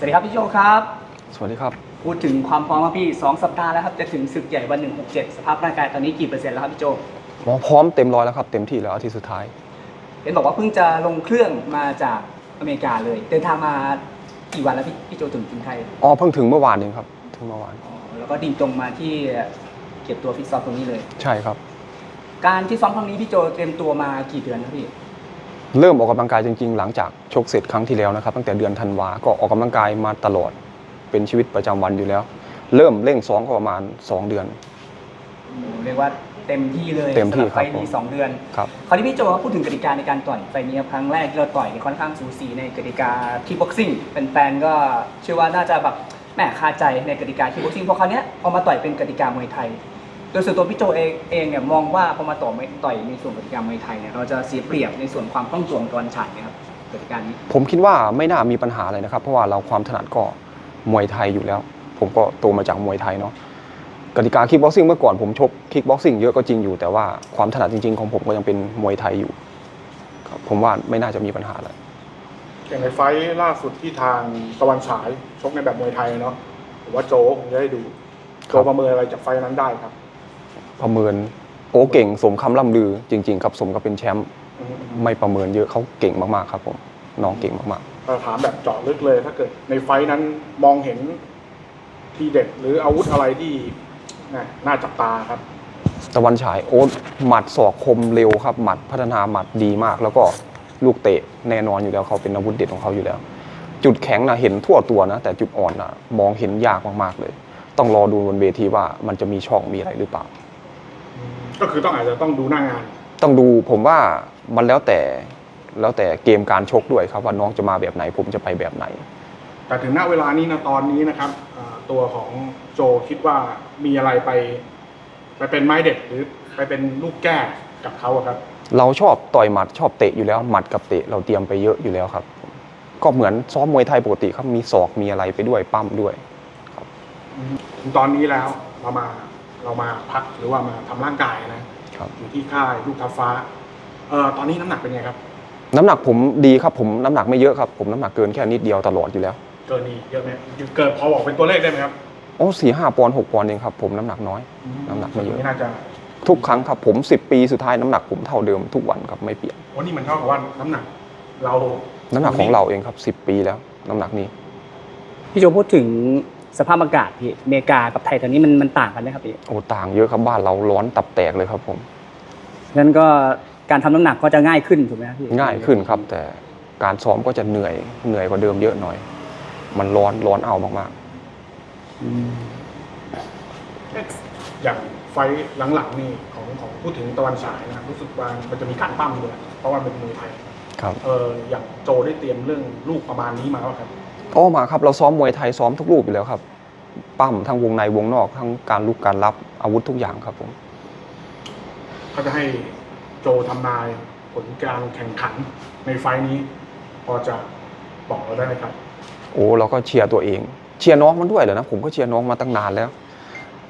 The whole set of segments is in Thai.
สวัสดีครับพี่โจครับ สวัสดีครับ พูดถึงความพร้อมครับพี่ 2 สัปดาห์แล้วครับจะถึงศึกใหญ่วัน 167 สภาพร่างกายตอนนี้กี่เปอร์เซ็นต์แล้วครับพี่โจหมอพร้อมเต็มร้อยแล้วครับเต็มที่แล้วอาทิตย์สุดท้าย เห็นบอกว่าเพิ่งจะลงเครื่องมาจากอเมริกาเลย เดินทางมากี่วันแล้วพี่พี่โจถึงถึงไทยอ๋อเพิ่งถึงเมื่อวานเองครับถึงเมื่อวานอ๋อแล้วก็ดิ่งตรงมาที่เก็บตัวฟิตซ้อมตรงนี้เลย ใช่ครับ การที่ซ้อมครั้งนี้พี่โจเตรียมตัวมากี่เดือนครับพี่ เริ่มออกกำลังกายจริงๆ หลังจากชกเสร็จครั้งที่แล้วนะครับ ตั้งแต่เดือนธันวาก็ออกกำลังกายมาตลอดเป็นชีวิตประจำวันอยู่แล้ว เริ่มเร่งซ้อมก็ประมาณ 2 เดือน เรียกว่าเต็มที่เลยเต็มที่สำหบไฟครับผมนี้สองเดือน ครับ คราวนี้พี่โจครับพูดถึงกติกาในการต่อยไฟนี้ครับครั้งแรกที่เราต่อยเนี่ยค่อนข้างสูสีในกติกาคิกบ็อกซิ่งแฟนๆก็เชื่อว่าน่าจะแบบแหมคาใจในกติกาคิกบ็อกซิ่งเพราะคราวเนี้ยพอมาต่อยเป็นกติกามวยไทย โดยส่วนตัวพี่โจเองเองเนี่ยมองว่าพอมาต่อไม่ต่อยในส่วนกติกามวยไทยเนี่ยเราจะเสียเปรียบในส่วนความคล่องตัวของตอนฉายนะครับกติกานี้ผมคิดว่าไม่น่ามีปัญหาอะไรนะครับ เพราะว่าเราความถนัดก็มวยไทยอยู่แล้ว ผมก็โตมาจากมวยไทยเนาะกติกาคิกบ็อกซิ่งเมื่อก่อนผมชกคิกบ็อกซิ่งเยอะก็จริงอยู่แต่ว่าความถนัดจริง ๆ ของผมก็ยังเป็นมวยไทยอยู่ครับผมว่าไม่น่าจะมีปัญหาอะไรอย่างในไฟท์ล่าสุดที่ทางตะวันฉายชกในแบบมวยไทยเนาะผมว่าโจก็คงจะได้ดูโจประเมินอะไรจากไฟท์นั้นได้ครับ ประเมิน โอ้เก่งสมคำล่ำลือ จริง ๆ ครับสมกับเป็นแชมป์อืมไม่ประเมินเยอะเขาเก่งมากๆครับผมน้องเก่งมากเราถามแบบเจาะลึกเลย ถ้าเกิดในไฟท์นั้นมองเห็นทีเด็ดหรืออาวุธอะไรที่น่ะน่าจับตาครับๆตะวันฉายโอ้หมัดศอกคมเร็วครับ หมัดพัฒนาหมัดดีมาก แล้วก็ลูกเตะแน่นอนอยู่แล้วเขาเป็นอาวุธเด็ดของเขาอยู่แล้ว จุดแข็งนะเห็นทั่วตัวนะ แต่จุดอ่อนนะมองเห็นยากมากๆเลย ต้องรอดูบนเวทีว่ามันจะมีช่องมีอะไรหรือเปล่า ก็คือต้องอาจจะต้องดูหน้างาน ต้องดูผมว่ามันแล้วแต่แล้วแต่เกมการชกด้วยครับว่าน้องจะมาแบบไหน ผมจะไปแบบไหน แต่ถึงณเวลานี้นะตอนนี้นะครับอ่าตัวของโจคิดว่ามีอะไรไป ไปเป็นไม้เด็ดหรือไปเป็นลูกแก้กับเขาอะครับ เราชอบต่อยหมัดชอบเตะอยู่แล้วหมัดกับเตะเราเตรียมไปเยอะอยู่แล้วครับ ก็เหมือนซ้อมมวยไทยปกติครับมีศอกมีอะไรไปด้วยปั้มด้วย ถึงตอนนี้แล้วเรามา เรามาพักหรือว่ามาทำร่างกายนะครับ อยู่ที่ค่ายลูกทัพฟ้าเอ่อตอนนี้น้ำหนักเป็นไงครับ น้ำหนักผมดีครับผมน้ำหนักไม่เยอะครับผมน้ำหนักเกินแค่นิดเดียวตลอดอยู่แล้วเกินนี้เยอะไหมเกิดพอบอกเป็นตัวเลขได้ไหมครับโอ้สี่ห้าปอนด์หกปอนด์เองครับผมน้ำหนักน้อย น้ำหนักไม่เยอะไม่น่าจะทุกครั้งครับผม 10 ปีสุดท้ายน้ำหนักผมเท่าเดิมทุกวันครับไม่เปลี่ยนวันนี้มันเท่ากับว่าน้ำหนัก เราน้ำหนักของเราเองครับ 10 ปีแล้วน้ำหนักนี้ พี่โจพูดถึง สภาพอากาศพี่อเมริกากับไทยตอนนี้มันมันต่างกันไหมครับพี่โอ้ต่างเยอะครับบ้านเราร้อนตับแตกเลยครับผมงั้นก็การทำน้ำหนักก็จะง่ายขึ้นถูกไหมครับพี่ง่ายขึ้นครับ แต่การซ้อมก็จะเหนื่อยเหนื่อยกว่าเดิมเยอะหน่อย มันร้อนร้อนเอามากอืมอย่างไฟท์หลังๆนี่ของของพูดถึงตะวันฉายนะครับรู้สึกว่ามันจะมีการปั้มด้วยเพราะว่าเป็นมวยไทยๆครับ เอออย่างโจได้เตรียมเรื่องลูกประมาณนี้มาว่าครับ อ๋อมาครับเราซ้อมมวยไทยซ้อมทุกรูปอยู่แล้วครับปั้มทั้งวงในวงนอกทั้งการลุกการรับอาวุธทุกอย่างครับผมเขาจะให้โจทำนายผลการแข่งขันในไฟท์นี้ พอจะบอกเราได้ไหมครับ โอ้เราก็เชียร์ตัวเอง เชียร์น้องมันด้วยเหรอนะผมก็เชียร์น้องมาตั้งนานแล้ว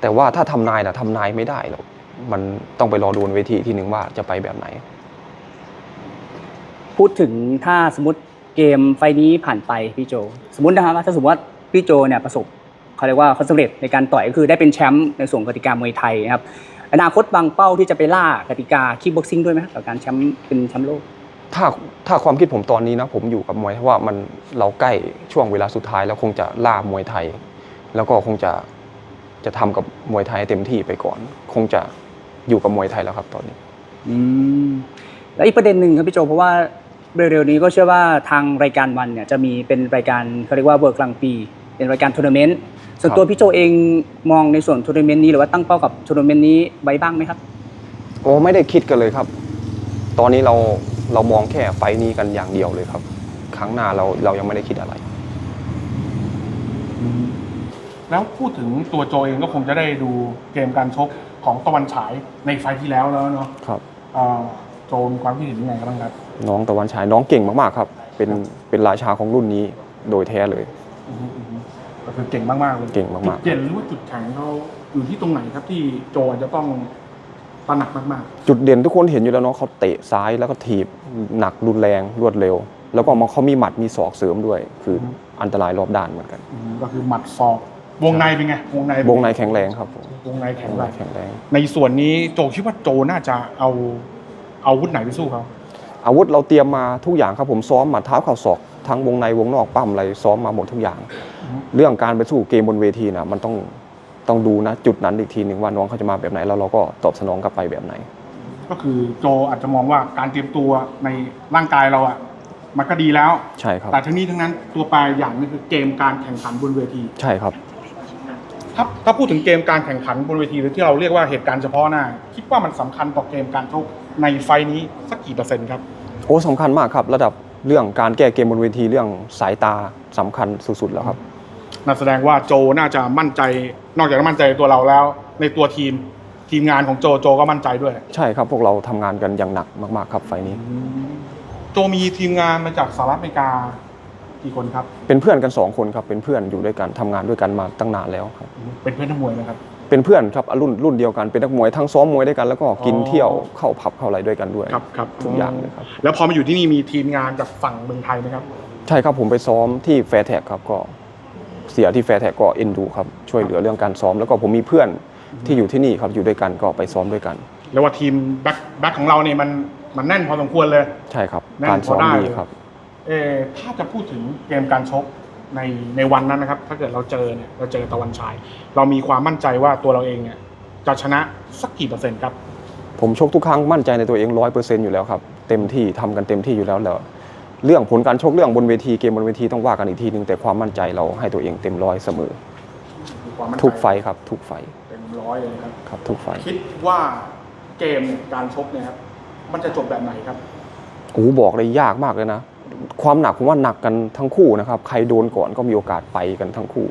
แต่ว่าถ้าทำนายนะทำนายไม่ได้หรอกมันต้องไปรอดูบนเวทีอีกทีหนึ่งว่าจะไปแบบไหน พูดถึงถ้าสมมติ เกมไฟล์นี้ผ่านไปพี่โจ สมมตินะครับว่าถ้าสมมติว่าพี่โจเนี่ยประสบเขาเรียกว่าเขาสำเร็จในการต่อยก็คือได้เป็นแชมป์ในส่วนกติกามวยไทยนะครับอนาคตบางเป้าที่จะไปล่ากติกาคิกบ็อกซิ่งด้วยไหมครับกับการแชมป์เป็นแชมป์โลก ถ้าถ้าความคิดผมตอนนี้นะผมอยู่กับมวยเพราะว่ามันเราใกล้ช่วงเวลาสุดท้ายแล้วคงจะล่ามวยไทย แล้วก็คงจะจะทำกับมวยไทยให้เต็มที่ไปก่อน คงจะอยู่กับมวยไทยแล้วครับตอนนี้ อืมแล้วอีกประเด็นหนึ่งครับพี่โจเพราะว่า เร็วๆนี้ก็เชื่อว่าทางรายการวันเนี่ยจะมีเป็นรายการเขาเรียกว่าเวิร์กกลางปี เป็นรายการทัวร์นาเมนต์ส่วนครับตัวพี่โจเองมองในส่วนทัวร์นาเมนต์นี้หรือว่าตั้งเป้ากับทัวร์นาเมนต์นี้ไว้บ้างไหมครับโอ้ไม่ได้คิดกันเลยครับ ตอนนี้เราเรามองแค่ไฟล์นี้กันอย่างเดียวเลยครับ ครั้งหน้าเราเรายังไม่ได้คิดอะไร แล้วพูดถึงตัวโจเองก็คงจะได้ดูเกมการชกของตะวันฉายในไฟท์ที่แล้วแล้วเนาะครับเอ่อ โจมีความคิดเห็นยังไงบ้างครับ น้องตะวันฉายน้องเก่งมากๆครับ เป็นเป็นราชาของรุ่นนี้โดยแท้เลย อือฮึอือฮึก็คือเก่งมากๆเลยเก่งมากๆจุดเด่นหรือว่าจุดแข็งเขาอยู่ที่ตรงไหนครับที่โจจะต้องตระหนักมากจุดเด่นทุกคนเห็นอยู่แล้วเนาะเขาเตะซ้ายแล้วก็ถีบหนักรุนแรงรวดเร็ว แล้วก็มาเขามีหมัดมีศอกเสริมด้วย คืออมอันตรายรอบด้านเหมือนกันอืมก็คือหมัดศอก วงในเป็นไง วงในเป็วงไในแข็งแรงครับผมวงในแข็แข็งงแรแรงงแข็งแรง ในส่วนนี้โจคิดว่าโจน่าจะเอาเอาอาวุธไหนไปสู้เขาอาวุธเราเตรียมมาทุกอย่างครับผมซ้อมหมัดเท้าเข่าศอกทั้งวงในวงนอกปั้มอะไรซ้อมมาหมดทุกอย่าง เรื่องการไปสู้เกมบนเวทีนะมันต้องต้องดูนะจุดนั้นอีกทีหนึ่งว่าน้องเขาจะมาแบบไหนแล้วเราก็ตอบสนองกลับไปแบบไหน ก็คือโจอาจจะมองว่าการเตรียมตัวในร่างกายเราอะมันก็ดีแล้วใช่ครับแต่ทั้งนี้ทั้งนั้นตัวแปรอย่างหนึงคือเกมการแข่งขันบนเวที ใช่ครับ ถ้าถ้าพูดถึงเกมการแข่งขันบนเวทีหรือที่เราเรียกว่าเหตุการณ์เฉพาะหน้า คิดว่ามันสำคัญต่อเกมการชกในไฟล์นี้สักกี่เปอร์เซ็นต์ครับโอ้สำคัญมากครับ ระดับเรื่องการแก้เกมบนเวทีเรื่องสายตาสำคัญสุดๆแล้วครับ นั่นแสดงว่าโจน่าจะมั่นใจ นอกจากจะมั่นใจในตัวเราแล้ว ในตัวทีมทีมงานของโจโจก็มั่นใจด้วย ใช่ครับพวกเราทำงานกันอย่างหนักมากๆครับไฟล์นี้ โจมีทีมงานมาจากสหรัฐอเมริกา กี่คนครับ เป็นเพื่อนกันสองคนครับ เป็นเพื่อนอยู่ด้วยกันทำงานด้วยกันมาตั้งนานแล้วครับ เป็นเพื่อนนักมวยนะครับ เป็นเพื่อนครับรุ่นรุ่นเดียวกัน เป็นนักมวยทั้งซ้อมมวยด้วยกัน แล้วก็กินอ๋อเที่ยวเข้าผับเข้าอะไรด้วยกันด้วย ครับครับทุกอย่างเลยครับ แล้วพอมาอยู่ที่นี่มีทีมงานจากฝั่งเมืองไทยไหมครับ ใช่ครับผมไปซ้อมที่แฟร์แท็กครับก็เสียที่แฟร์แท็กก็เอ็นดูครับช่วยเหลือเรื่องการซ้อมแล้วก็ผมมีเพื่อนที่อยู่ที่นี่ครับอยู่ด้วยกันก็ไปซ้อมด้วยกันเรียกว่าทีมแบ็คแบ็คของเราเนี่ยมันมันแน่นพอสมควรเลย ใช่ครับ แน่นการซ้อมพอได้ ดีครับ เออถ้าจะพูดถึงเกมการชกในในวันนั้นนะครับ ถ้าเกิดเราเจอเนี่ยเราเจอตะวันฉาย เรามีความมั่นใจว่าตัวเราเองเนี่ยจะชนะสักกี่เปอร์เซ็นต์ครับ ผมชกทุกครั้งมั่นใจในตัวเองร้อยเปอร์เซ็นต์อยู่แล้วครับเต็มที่ทำกันเต็มที่อยู่แล้วแล้วเรื่องผลการชกเรื่องบนเวทีเกมบนเวทีต้องว่ากันอีกทีหนึ่งแต่ความมั่นใจเราให้ตัวเองเต็มร้อยเสมอมีความมั่นใจทุกไฟท์ครับ ทุกไฟท์เต็มร้อยเลยครับครับทุกไฟท์คิดว่าเกมการชกเนี่ยครับมันจะจบแบบไหนครับโอ้โหบอกเลยยากมากเลยนะ ความหนักผมว่าหนักกันทั้งคู่นะครับ ใครโดนก่อนก็มีโอกาสไปกันทั้งคู่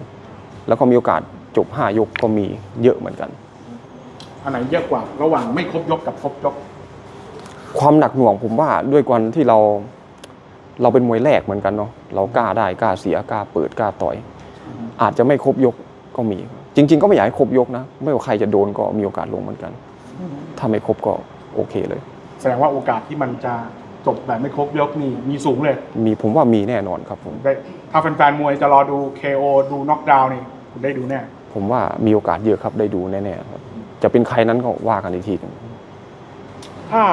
แล้วก็มีโอกาสจบห้ายกก็มีเยอะเหมือนกัน อันไหนเยอะกว่าระหว่างไม่ครบยกกับครบยก ความหนักหน่วงผมว่าด้วยกันที่เรา เราเป็นมวยแรกเหมือนกันเนาะเรากล้าได้กล้าเสียกล้าเปิดกล้าต่อย อาจจะไม่ครบยกก็มี จริง ๆ ก็ไม่อยากให้ครบยกนะ ไม่ว่าใครจะโดนก็มีโอกาสลงเหมือนกัน ถ้าไม่ครบก็โอเคเลย แสดงว่าโอกาสที่มันจะ จบแบบไม่ครบยกนี่มีสูงเลยมีผมว่ามีแน่นอนครับผม ได้ถ้าแฟนๆมวยจะรอดู KO ดูน็อกดาวน์นี่คุณได้ดูแน่ ผมว่ามีโอกาสเยอะครับได้ดูแน่ๆครับจะเป็นใครนั้นก็ว่ากันอีกทีหนึงถ้า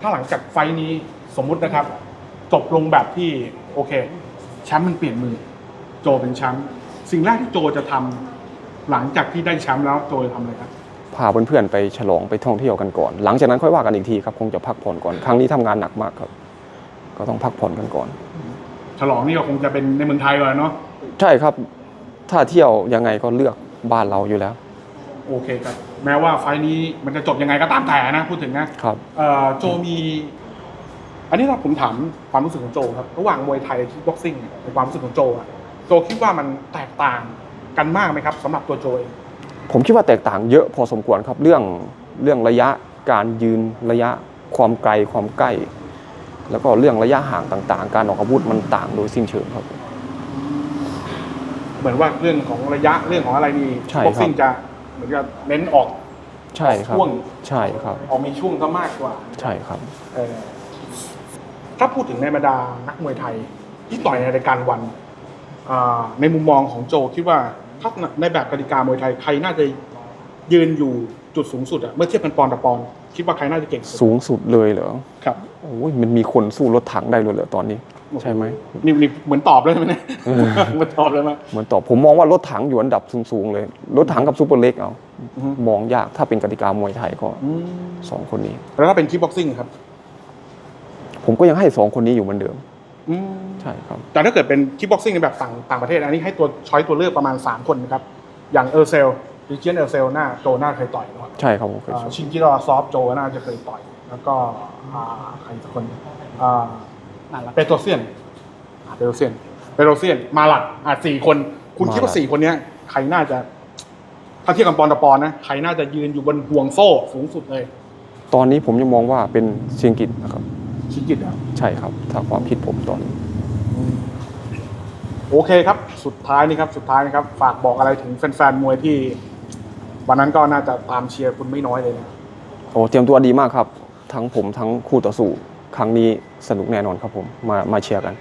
ถ้าหลังจากไฟท์นี้สมมุตินะครับ จบลงแบบที่โอเคแชมป์มันเปลี่ยนมือ โจเป็นแชมป์สิ่งแรกที่โจจะทำหลังจากที่ได้แชมป์แล้วโจจะทำอะไรครับ พาเพื่อนๆไปฉลองไปท่องเที่ยวกันก่อน หลังจากนั้นค่อยว่ากันอีกทีครับคงจะพักผ่อนก่อนครั้งนี้ทำงานหนักมากครับ ก็ต้องพักผ่อนกันก่อน ฉลองนี่ก็คงจะเป็นในเมืองไทยก่อนเนาะใช่ครับ ถ้าเที่ยวยังไงก็เลือกบ้านเราอยู่แล้ว โอเคครับ แม้ว่าไฟท์นี้มันจะจบยังไงก็ตามแต่นะพูดถึงนะครับเอ่อโจมี อันนี้เราผมถามความรู้สึกของโจครับระหว่างมวยไทยคิกบ็อกซิ่งในความรู้สึกของโจอะโจคิดว่ามันแตกต่างกันมากไหมครับสำหรับตัวโจเอง ผมคิดว่าแตกต่างเยอะพอสมควรครับเรื่องเรื่องระยะการยืนระยะความไกลความใกล้ แล้วก็เรื่องระยะห่างต่างๆ การออกอาวุธมันต่างโดยสิ้นเชิงครับ เหมือนว่าเรื่องของระยะเรื่องของอะไรนี่ใช่บ็อกซิ่งครับจะเหมือนกับเน้นออก ใช่ครับช่วง ใช่ครับ ออกมีช่วงซะมากกว่าใช่ครับ เออถ้าพูดถึงในบรรดานักมวยไทย ที่ต่อยในรายการวันอ่าในมุมมองของโจคิดว่า ถ้าในแบบกติกามวยไทยใครน่าจะยืนอยู่จุดสูงสุดอะเมื่อเทียบกันปอนด์ต่อปอนด์คิดว่าใครน่าจะเก่งสุดสูงสุดเลยเหรอครับโอ้ยมันมีคนสู้รถถังได้เลยเหรอตอนนี้ ใช่ไหมนี่นี่เหมือนตอบเลยไหมเนี่ยเออเหมือนตอบเลยไหมเหมือนตอบผมมองว่ารถถังอยู่อันดับสูงๆเลยรถถังกับซูเปอร์เล็กเอาอือฮึมองยากถ้าเป็นกติกามวยไทยก็อืมสองคนนี้ แล้วถ้าเป็นคิกบ็อกซิ่งครับ ผมก็ยังให้สองคนนี้อยู่เหมือนเดิม อืมใช่ครับ แต่ถ้าเกิดเป็นคิกบ็อกซิ่งในแบบต่างต่างประเทศ อันนี้ให้ตัวช้อยตัวเลือกประมาณ 3 คนนะครับ อย่างเออร์เซลดิเจนเออร์เซลหน้าโจหน้าเคยต่อยนะครับใช่ครับผมเคยอ่าชก ชินจิโรซอฟโจน่าจะเคยต่อย แล้วก็อ่าใครสักคนอ่าน่ารักเปโตรเซียนอ่าเปโตรเซียนเปโตรเซียนมาหลักอะสี่คน คุณคิดว่าสี่คนเนี้ยใครน่าจะ ถ้าเทียบกับปอนด์ต่อปอนด์นะใครน่าจะยืนอยู่บนห่วงโซ่สูงสุดเลย ตอนนี้ผมยังมองว่าเป็นเชียงกิจนะครับ ชินจิตอะใช่ครับถ้าความคิดผมตอนนี้ โอเคครับ สุดท้ายนี่ครับ สุดท้ายนะครับ ฝากบอกอะไรถึงแฟนๆมวยที่ วันนั้นก็น่าจะตามเชียร์คุณไม่น้อยเลยนะโอ้เตรียมตัวดีมากครับ ทั้งผมทั้งคู่ต่อสู้ครั้งนี้สนุกแน่นอนครับผมมามาเชียร์กัน